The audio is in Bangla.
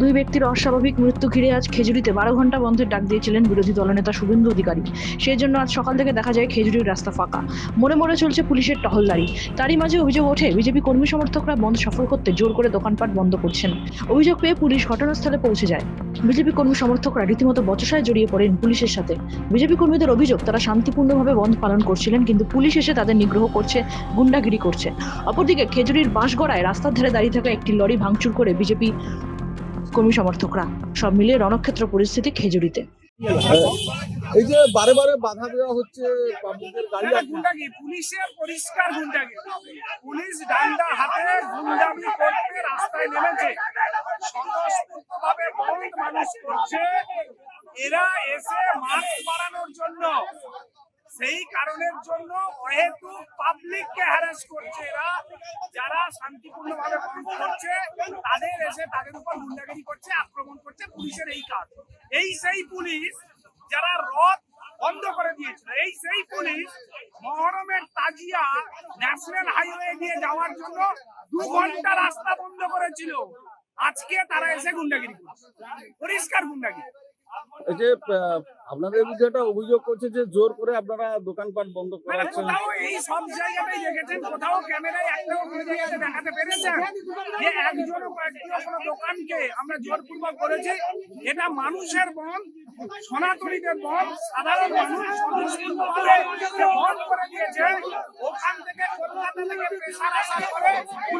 দুই ব্যক্তির অস্বাভাবিক মৃত্যু ঘিরে আজ খেজুরিতে বারো ঘণ্টা বন্ধের ডাক দিয়েছিলেন বিরোধী দলনেতা শুভেন্দু অধিকারী। সেই জন্য আজ সকাল থেকে দেখা যায় খেজুরির রাস্তা ফাঁকা। মোড়ে মোড়ে চলছে পুলিশের টহলদারি। তারই মাঝে অভিযোগ ওঠে, বিজেপি কর্মী সমর্থকরা বন্ধ সফল করতে জোর করে দোকানপাট বন্ধ করছেন। অভিযোগ পেয়ে পুলিশ ঘটনাস্থলে পৌঁছে যায়। বিজেপি কর্মী সমর্থকরা রীতিমতো বচসায় জড়িয়ে পড়েন পুলিশের সাথে। বিজেপি কর্মীদের অভিযোগ, তারা শান্তিপূর্ণভাবে বন্ধ পালন করছিলেন, কিন্তু পুলিশ এসে তাদের নিগ্রহ করছে, গুন্ডাগিরি করছে। অপরদিকে খেজুরির বাঁশগড়ায় রাস্তার ধারে দাঁড়িয়ে থাকা একটি লরি ভাঙচুর করে বিজেপি কর্মী সমর্থকরা। সব মিলিয়ে রণক্ষেত্র পরিস্থিতি খেজুরিতে। এই যে বারে বারে বাধা দেওয়া হচ্ছে পাবলিকের গাড়ি গুন্ডাগি পুলিশের পরিষ্কার গুন্ডাগি। পুলিশ ডান্ডা হাতে গুন্ডামি করতে রাস্তায় নেমেছে। স্বতঃস্ফূর্তভাবে বহুত মানুষ করছে। এরা এসে মাস্ক বাড়ানোর জন্য সেই কারণের জন্য অহেতু পাবলিককে হ্যারাস করছে এরা। যারা শান্তিপূর্ণভাবে বন্ধ করছে, তাদের এসে তাদের উপর গুন্ডাগিরি করছে, আক্রমণ করছে পুলিশের এই কাজ। এই সেই পুলিশ যারা রথ বন্ধ করে দিয়েছিল, এই সেই পুলিশ মহরমের তাজিয়া ন্যাশনাল হাইওয়ে দিয়ে যাওয়ার জন্য দু ঘণ্টা রাস্তা বন্ধ করেছিল। আজকে তারা এসে গুন্ডাগিরি করছে। পরিষ্কার গুন্ডাগিরি। এই যে আপনাদের বিরুদ্ধে একটা অভিযোগ করছে যে জোর করে আপনারা দোকানপাট বন্ধ মানে করাচ্ছেন। কোথাও এই সব দেখেছেন কোথাও ক্যামেরায় একটাও কোনো জায়গাতে দেখাতে পেরেছেন? যে একজনও কয়েকটিও কোনো দোকানকে আমরা জোরপূর্বক করেছি এটা মানুষের বন সনাতনীদের বন সাধারণ মানুষ বন্ধ করে দিয়েছে। ওখান থেকে কলকাতা থেকে প্রেশার আসার পরে পুলিশ